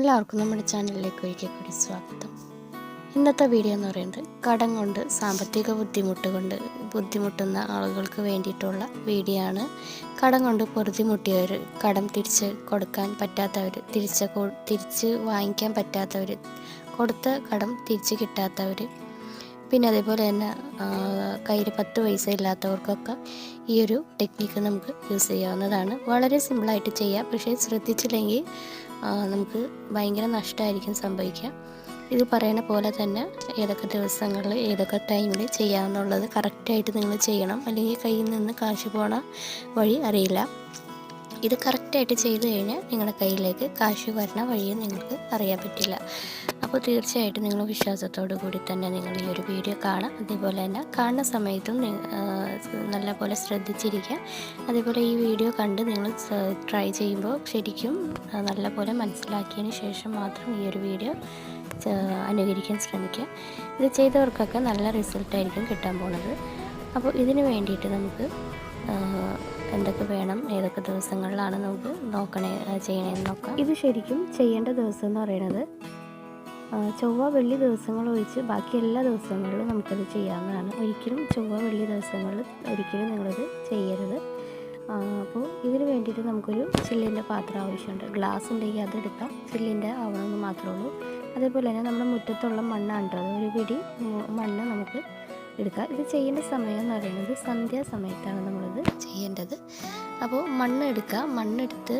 എല്ലാവർക്കും നമ്മുടെ ചാനലിലേക്ക് ഒരിക്കൽ കൂടി സ്വാഗതം. ഇന്നത്തെ വീഡിയോ എന്ന് പറയുന്നത് കടം കൊണ്ട് സാമ്പത്തിക ബുദ്ധിമുട്ട് കൊണ്ട് ബുദ്ധിമുട്ടുന്ന ആളുകൾക്ക് വേണ്ടിയിട്ടുള്ള വീഡിയോ ആണ്. കടം കൊണ്ട് പൊറുതിമുട്ടിയവർ കടം തിരിച്ച് കൊടുക്കാൻ പറ്റാത്തവർ തിരിച്ച് തിരിച്ച് വാങ്ങിക്കാൻ പറ്റാത്തവർ കൊടുത്ത കടം തിരിച്ച് കിട്ടാത്തവർ പിന്നെ അതേപോലെ തന്നെ കയ്യിൽ പത്ത് പൈസ ഇല്ലാത്തവർക്കൊക്കെ ഈ ഒരു ടെക്നിക്ക് നമുക്ക് യൂസ് ചെയ്യാവുന്നതാണ്. വളരെ സിമ്പിളായിട്ട് ചെയ്യാം. പക്ഷേ ശ്രദ്ധിച്ചില്ലെങ്കിൽ നമുക്ക് ഭയങ്കര നഷ്ടമായിരിക്കും സംഭവിക്കുക. ഇത് പറയുന്ന പോലെ തന്നെ ഏതൊക്കെ ദിവസങ്ങളിൽ ഏതൊക്കെ ടൈമിൽ ചെയ്യാമെന്നുള്ളത് കറക്റ്റായിട്ട് നിങ്ങൾ ചെയ്യണം. അല്ലെങ്കിൽ കയ്യിൽ നിന്ന് കാശ് പോണ വഴി അറിയില്ല. ഇത് കറക്റ്റായിട്ട് ചെയ്തു കഴിഞ്ഞാൽ നിങ്ങളുടെ കയ്യിലേക്ക് കാശ് വരണ വഴിയും നിങ്ങൾക്ക് അറിയാൻ പറ്റില്ല. അപ്പോൾ തീർച്ചയായിട്ടും നിങ്ങൾ വിശ്വാസത്തോടു കൂടി തന്നെ നിങ്ങൾ ഈ ഒരു വീഡിയോ കാണാം. അതേപോലെ തന്നെ കാണുന്ന സമയത്തും നല്ല പോലെ നല്ലപോലെ ശ്രദ്ധിച്ചിരിക്കുക. അതേപോലെ ഈ വീഡിയോ കണ്ട് നിങ്ങൾ ട്രൈ ചെയ്യുമ്പോൾ ശരിക്കും നല്ല നല്ലപോലെ മനസ്സിലാക്കിയതിന് ശേഷം മാത്രം ഈ ഒരു വീഡിയോ അനുകരിക്കാൻ ശ്രമിക്കുക. ഇത് ചെയ്തവർക്കൊക്കെ നല്ല റിസൾട്ടായിരിക്കും കിട്ടാൻ പോണത് അപ്പോൾ ഇതിന് വേണ്ടിയിട്ട് നമുക്ക് എന്തൊക്കെ വേണം? ഏതൊക്കെ ദിവസങ്ങളിലാണ് നമുക്ക് നോക്കണേ ചെയ്യണേന്ന് നോക്കാം. ഇത് ശരിക്കും ചെയ്യേണ്ട ദിവസം എന്ന് പറയുന്നത് ചൊവ്വ വെള്ളി ദിവസങ്ങൾ ഒഴിച്ച് ബാക്കി എല്ലാ ദിവസങ്ങളിലും നമുക്കത് ചെയ്യാവുന്നതാണ്. ഒരിക്കലും ചൊവ്വ വെള്ളി ദിവസങ്ങളിൽ ഒരിക്കലും നിങ്ങളത് ചെയ്യരുത്. അപ്പോൾ ഇതിന് വേണ്ടിയിട്ട് നമുക്കൊരു ചില്ലിന്റെ പാത്രം ആവശ്യമുണ്ട്. ഗ്ലാസ് ഉണ്ടെങ്കിൽ അതെടുക്കാം ചില്ലിന്റെ ആവണമെന്ന് മാത്രമേ ഉള്ളൂ. അതേപോലെ തന്നെ നമ്മുടെ മുറ്റത്തുള്ള മണ്ണാണ് കേട്ടോ. ഒരു പിടി മണ്ണ് നമുക്ക് എടുക്കുക. ഇത് ചെയ്യേണ്ട സമയം എന്ന് പറയുന്നത് സന്ധ്യാസമയത്താണ് നമ്മളിത് ചെയ്യേണ്ടത്. അപ്പോൾ മണ്ണ് എടുക്കുക. മണ്ണെടുത്ത്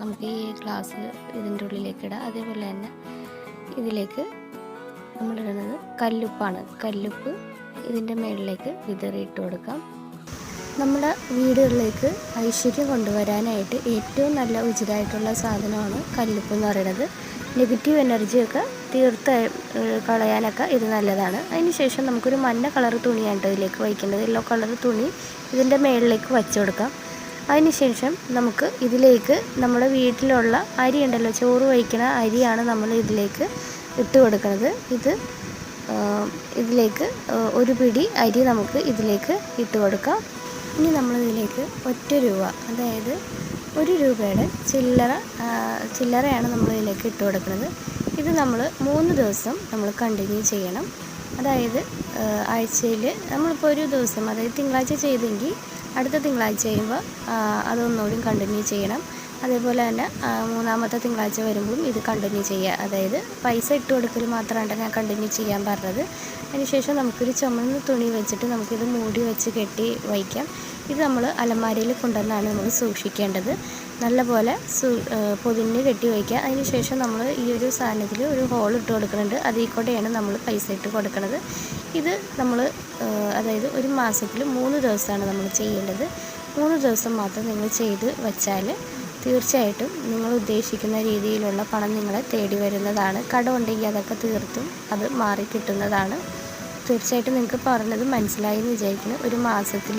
നമുക്ക് ഈ ഗ്ലാസ് ഇതിന്റെ ഉള്ളിലേക്ക് ഇടാം. അതേപോലെ തന്നെ ഇതിലേക്ക് നമ്മളിടുന്നത് കല്ലുപ്പാണ്. കല്ലുപ്പ് ഇതിന്റെ മേളിലേക്ക് വിതറിയിട്ട് കൊടുക്കാം. നമ്മുടെ വീടുകളിലേക്ക് ഐശ്വര്യം കൊണ്ടുവരാനായിട്ട് ഏറ്റവും നല്ല ഉചിതമായിട്ടുള്ള സാധനമാണ് കല്ലുപ്പ് എന്ന് പറയുന്നത്. നെഗറ്റീവ് എനർജിയൊക്കെ തീർത്ത് കളയാനൊക്കെ ഇത് നല്ലതാണ്. അതിനുശേഷം നമുക്കൊരു മഞ്ഞ കളർ തുണിയാണ് ഇതിലേക്ക് വയ്ക്കേണ്ടത് യെല്ലോ കളർ തുണി ഇതിന്റെ മേളിലേക്ക് വച്ചു കൊടുക്കാം. അതിനുശേഷം നമുക്ക് ഇതിലേക്ക് നമ്മുടെ വീട്ടിലുള്ള അരി ഉണ്ടല്ലോ ചോറ് വയ്ക്കുന്ന അരിയാണ് നമ്മൾ ഇതിലേക്ക് ഇട്ട് കൊടുക്കുന്നത്. ഇത് ഇതിലേക്ക് ഒരു പിടി അരി നമുക്ക് ഇതിലേക്ക് ഇട്ട് കൊടുക്കാം. ഇനി നമ്മൾ ഇതിലേക്ക് ഒറ്റ രൂപ അതായത് ഒരു രൂപയുടെ ചില്ലറ ചില്ലറയാണ് നമ്മൾ ഇതിലേക്ക് ഇട്ട് കൊടുക്കുന്നത്. ഇത് നമ്മൾ മൂന്ന് ദിവസം നമ്മൾ കണ്ടിന്യൂ ചെയ്യണം. അതായത് ആഴ്ചയിൽ നമ്മളിപ്പോൾ ഒരു ദിവസം അതായത് തിങ്കളാഴ്ച ചെയ്തെങ്കിൽ അടുത്ത തിങ്കളാഴ്ച ചെയ്യുമ്പോൾ അതൊന്നുകൂടി കണ്ടിന്യൂ ചെയ്യണം. അതേപോലെ തന്നെ മൂന്നാമത്തെ തിങ്കളാഴ്ച വരുമ്പോഴും ഇത് കണ്ടിന്യൂ ചെയ്യുക. അതായത് പൈസ ഇട്ട് കൊടുക്കൽ മാത്രമാണ് ഞാൻ കണ്ടിന്യൂ ചെയ്യാൻ പറഞ്ഞത്. അതിനുശേഷം നമുക്കൊരു ചുമന്ന തുണി വെച്ചിട്ട് നമുക്കിത് മൂടി വെച്ച് കെട്ടി വയ്ക്കാം. ഇത് നമ്മൾ അലമാരയിൽ കൊണ്ടുവന്നാണ് നമ്മൾ സൂക്ഷിക്കേണ്ടത്. നല്ലപോലെ സു പൊതിഞ്ഞ് കെട്ടി വയ്ക്കുക. അതിനുശേഷം നമ്മൾ ഈ ഒരു സാധനത്തിൽ ഒരു ഹോൾ ഇട്ട് കൊടുക്കുന്നുണ്ട്. അതിൽ കൂടെയാണ് നമ്മൾ പൈസ ഇട്ട് കൊടുക്കുന്നത് ഇത് നമ്മൾ അതായത് ഒരു മാസത്തിൽ മൂന്ന് ദിവസമാണ് നമ്മൾ ചെയ്യേണ്ടത്. മൂന്ന് ദിവസം മാത്രം നിങ്ങൾ ചെയ്ത് വച്ചാൽ തീർച്ചയായിട്ടും നിങ്ങൾ ഉദ്ദേശിക്കുന്ന രീതിയിലുള്ള പണം നിങ്ങളെ തേടി വരുന്നതാണ്. കടമുണ്ടെങ്കിൽ അതൊക്കെ തീർത്തും അത് മാറി കിട്ടുന്നതാണ്. തീർച്ചയായിട്ടും നിങ്ങൾക്ക് പറഞ്ഞത് മനസ്സിലായി എന്ന് വിചാരിക്കുന്നു. ഒരു മാസത്തിൽ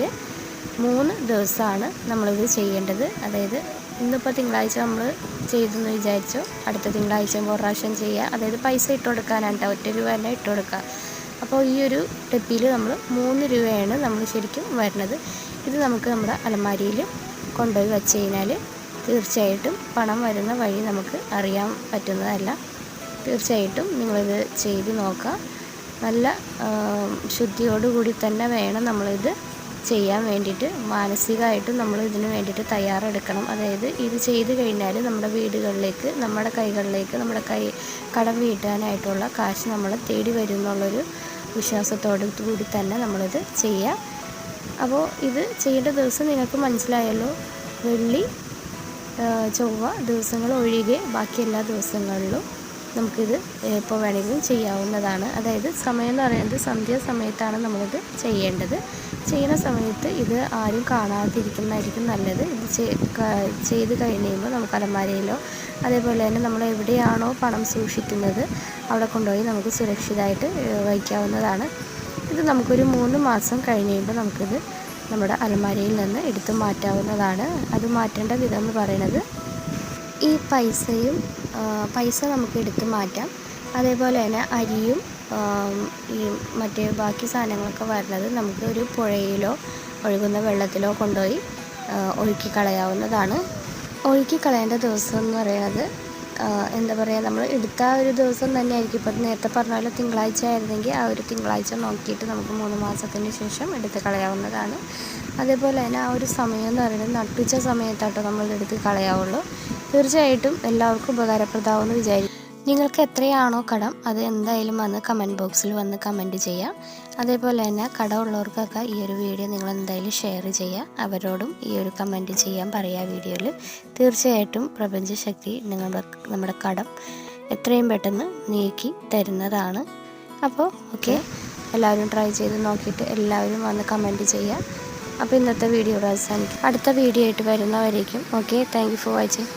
മൂന്ന് ദിവസമാണ് നമ്മളിത് ചെയ്യേണ്ടത്. അതായത് ഇന്നിപ്പോൾ തിങ്കളാഴ്ച നമ്മൾ ചെയ്തെന്ന് വിചാരിച്ചു. അടുത്ത തിങ്കളാഴ്ച ഒരു പ്രാവശ്യം ചെയ്യുക അതായത് പൈസ ഇട്ട് കൊടുക്കാനാണ്. ഒറ്റ രൂപ തന്നെ ഇട്ട് കൊടുക്കുക അപ്പോൾ ഈ ഒരു ടെപ്പിയിൽ നമ്മൾ മൂന്ന് രൂപയാണ് നമ്മൾ ശരിക്കും വരുന്നത് ഇത് നമുക്ക് നമ്മുടെ അലമാരിയിൽ കൊണ്ടുപോയി വെച്ച് കഴിഞ്ഞാൽ തീർച്ചയായിട്ടും പണം വരുന്ന വഴി നമുക്ക് അറിയാൻ പറ്റുന്നതല്ല. തീർച്ചയായിട്ടും നിങ്ങളിത് ചെയ്ത് നോക്കുക നല്ല ശുദ്ധിയോടുകൂടി തന്നെ വേണം നമ്മളിത് ചെയ്യാൻ വേണ്ടിയിട്ട് മാനസികമായിട്ടും നമ്മൾ ഇതിന് വേണ്ടിയിട്ട് തയ്യാറെടുക്കണം. അതായത് ഇത് ചെയ്ത് കഴിഞ്ഞാൽ നമ്മുടെ വീടുകളിലേക്ക് നമ്മുടെ കൈകളിലേക്ക് നമ്മുടെ കൈ കടം വീട്ടാനായിട്ടുള്ള കാശ് നമ്മൾ തേടി വരും എന്നുള്ളൊരു വിശ്വാസത്തോടു കൂടി തന്നെ നമ്മളിത് ചെയ്യുക അപ്പോൾ ഇത് ചെയ്യേണ്ട ദിവസം നിങ്ങൾക്ക് മനസ്സിലായല്ലോ വെള്ളി ചൊവ്വ ദിവസങ്ങൾ ഒഴികെ ബാക്കി എല്ലാ ദിവസങ്ങളിലും നമുക്കിത് എപ്പോൾ വേണമെങ്കിലും ചെയ്യാവുന്നതാണ്. അതായത് സമയം എന്ന് പറയുന്നത് സന്ധ്യ സമയത്താണ് നമ്മളിത് ചെയ്യേണ്ടത്. ചെയ്യുന്ന സമയത്ത് ഇത് ആരും കാണാതിരിക്കുന്നതായിരിക്കും നല്ലത്. ഇത് ചെയ്ത് കഴിഞ്ഞ് കഴിയുമ്പോൾ നമുക്ക് അലമാരയിലോ അതേപോലെ തന്നെ നമ്മൾ എവിടെയാണോ പണം സൂക്ഷിക്കുന്നത് അവിടെ കൊണ്ടുപോയി നമുക്ക് സുരക്ഷിതമായിട്ട് വയ്ക്കാവുന്നതാണ്. ഇത് നമുക്കൊരു മൂന്ന് മാസം കഴിഞ്ഞ് കഴിയുമ്പോൾ നമുക്കിത് നമ്മുടെ അലമാരയിൽ നിന്ന് എടുത്തു മാറ്റാവുന്നതാണ്. അത് മാറ്റേണ്ട വിധം എന്ന് പറയുന്നത് ഈ പൈസയും പൈസ നമുക്ക് എടുത്ത് മാറ്റാം. അതേപോലെ തന്നെ അരിയും ഈ മറ്റേ ബാക്കി സാധനങ്ങളൊക്കെ വരുന്നത് നമുക്ക് ഒരു പുഴയിലോ ഒഴുകുന്ന വെള്ളത്തിലോ കൊണ്ടുപോയി ഒഴുക്കി കളയാവുന്നതാണ്. ഒഴുക്കി കളയേണ്ട ദിവസം എന്ന് പറയുന്നത് എന്താ പറയുക നമ്മൾ എടുത്ത ഒരു ദിവസം തന്നെ ആയിരിക്കും. ഇപ്പം നേരത്തെ പറഞ്ഞ പോലെ തിങ്കളാഴ്ച ആയിരുന്നെങ്കിൽ ആ ഒരു തിങ്കളാഴ്ച നോക്കിയിട്ട് നമുക്ക് മൂന്ന് മാസത്തിന് ശേഷം എടുത്ത് കളയാവുന്നതാണ്. അതേപോലെ തന്നെ ആ ഒരു സമയം എന്ന് പറയുന്നത് നട്ടുച്ച സമയത്താട്ടോ നമ്മൾ എടുത്ത് കളയാവുള്ളൂ. തീർച്ചയായിട്ടും എല്ലാവർക്കും ഉപകാരപ്രദമാവുമെന്ന് വിചാരിക്കും നിങ്ങൾക്ക് എത്രയാണോ കടം അത് എന്തായാലും വന്ന് കമന്റ് ബോക്സിൽ വന്ന് കമന്റ് ചെയ്യാം. അതേപോലെ തന്നെ കടമുള്ളവർക്കൊക്കെ ഈ ഒരു വീഡിയോ നിങ്ങൾ എന്തായാലും ഷെയർ ചെയ്യുക അവരോടും ഈ ഒരു കമന്റ് ചെയ്യാൻ പറയുക വീഡിയോയിൽ. തീർച്ചയായിട്ടും പ്രപഞ്ചശക്തി നിങ്ങളുടെ നമ്മുടെ കടം എത്രയും പെട്ടെന്ന് നീക്കി തരുന്നതാണ്. അപ്പോൾ ഓക്കെ എല്ലാവരും ട്രൈ ചെയ്ത് നോക്കിയിട്ട് എല്ലാവരും വന്ന് കമന്റ് ചെയ്യുക അപ്പോൾ ഇന്നത്തെ വീഡിയോ ഇവിടെ അവസാനിക്കും. അടുത്ത വീഡിയോ ആയിട്ട് വരുന്നവരേക്കും ഓക്കെ താങ്ക് ഫോർ വാച്ചിങ്